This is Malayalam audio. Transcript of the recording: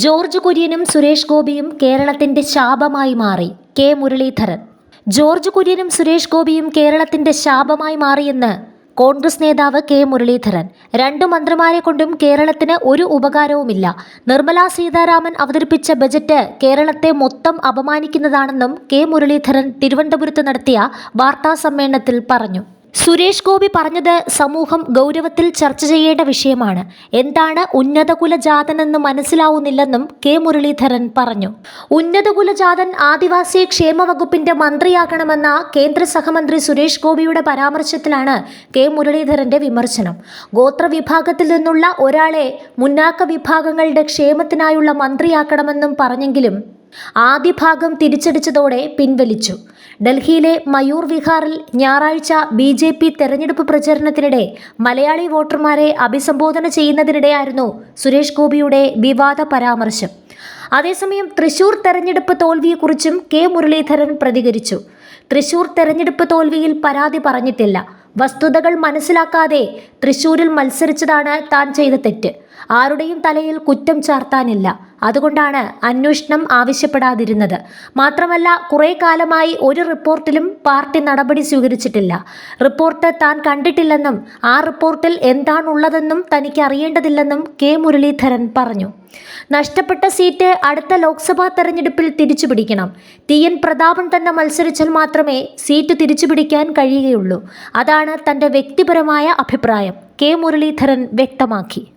ജോർജ് കുര്യനും സുരേഷ് ഗോപിയും കേരളത്തിന്റെ ശാപമായി മാറി. കെ. മുരളീധരൻ. ജോർജ് കുര്യനും സുരേഷ് ഗോപിയും കേരളത്തിന്റെ ശാപമായി മാറിയെന്ന് കോൺഗ്രസ് നേതാവ് കെ. മുരളീധരൻ. രണ്ടു മന്ത്രിമാരെ കൊണ്ടും കേരളത്തിന് ഒരു ഉപകാരവുമില്ല. നിർമ്മലാ സീതാരാമൻ അവതരിപ്പിച്ച ബജറ്റ് കേരളത്തെ മൊത്തം അപമാനിക്കുന്നതാണെന്നും കെ. മുരളീധരൻ തിരുവനന്തപുരത്ത് നടത്തിയ വാർത്താ സമ്മേളനത്തിൽ പറഞ്ഞു. സുരേഷ് ഗോപി പറഞ്ഞത് സമൂഹം ഗൗരവത്തിൽ ചർച്ച ചെയ്യേണ്ട വിഷയമാണ്. എന്താണ് ഉന്നതകുല ജാതനെന്ന് മനസ്സിലാവുന്നില്ലെന്നും കെ മുരളീധരൻ പറഞ്ഞു. ഉന്നതകുലജാതൻ ആദിവാസി ക്ഷേമ വകുപ്പിന്റെ മന്ത്രിയാകണമെന്ന കേന്ദ്ര സഹമന്ത്രി സുരേഷ് ഗോപിയുടെ പരാമർശത്തിലാണ് കെ മുരളീധരന്റെ വിമർശനം. ഗോത്രവിഭാഗത്തിൽ നിന്നുള്ള ഒരാളെ മുന്നാക്ക വിഭാഗങ്ങളുടെ ക്ഷേമത്തിനായുള്ള മന്ത്രിയാക്കണമെന്നും പറഞ്ഞെങ്കിലും ആദ്യ ഭാഗം തിരിച്ചടിച്ചതോടെ പിൻവലിച്ചു. ഡൽഹിയിലെ മയൂർ വിഹാറിൽ ഞായറാഴ്ച ബി ജെ പി തെരഞ്ഞെടുപ്പ് പ്രചരണത്തിനിടെ മലയാളി വോട്ടർമാരെ അഭിസംബോധന ചെയ്യുന്നതിനിടെയായിരുന്നു സുരേഷ് ഗോപിയുടെ വിവാദ പരാമർശം. അതേസമയം തൃശൂർ തെരഞ്ഞെടുപ്പ് തോൽവിയെക്കുറിച്ചും കെ മുരളീധരൻ പ്രതികരിച്ചു. തൃശൂർ തെരഞ്ഞെടുപ്പ് തോൽവിയിൽ പരാതി പറഞ്ഞിട്ടില്ല. വസ്തുതകൾ മനസ്സിലാക്കാതെ തൃശൂരിൽ മത്സരിച്ചതാണ് താൻ ചെയ്ത തെറ്റ്. ആരുടെയും തലയിൽ കുറ്റം ചാർത്താനില്ല. അതുകൊണ്ടാണ് അന്വേഷണം ആവശ്യപ്പെടാതിരുന്നത്. മാത്രമല്ല കുറേ കാലമായി ഒരു റിപ്പോർട്ടിലും പാർട്ടി നടപടി സ്വീകരിച്ചിട്ടില്ല. റിപ്പോർട്ട് താൻ കണ്ടിട്ടില്ലെന്നും ആ റിപ്പോർട്ടിൽ എന്താണുള്ളതെന്നും തനിക്ക് അറിയേണ്ടതില്ലെന്നും കെ. മുരളീധരൻ പറഞ്ഞു. നഷ്ടപ്പെട്ട സീറ്റ് അടുത്ത ലോക്സഭാ തെരഞ്ഞെടുപ്പിൽ തിരിച്ചുപിടിക്കണം. ടി. എൻ. പ്രതാപൻ തന്നെ മത്സരിച്ചാൽ മാത്രമേ സീറ്റ് തിരിച്ചുപിടിക്കാൻ കഴിയുകയുള്ളൂ. അതാണ് തന്റെ വ്യക്തിപരമായ അഭിപ്രായം. കെ. മുരളീധരൻ വ്യക്തമാക്കി.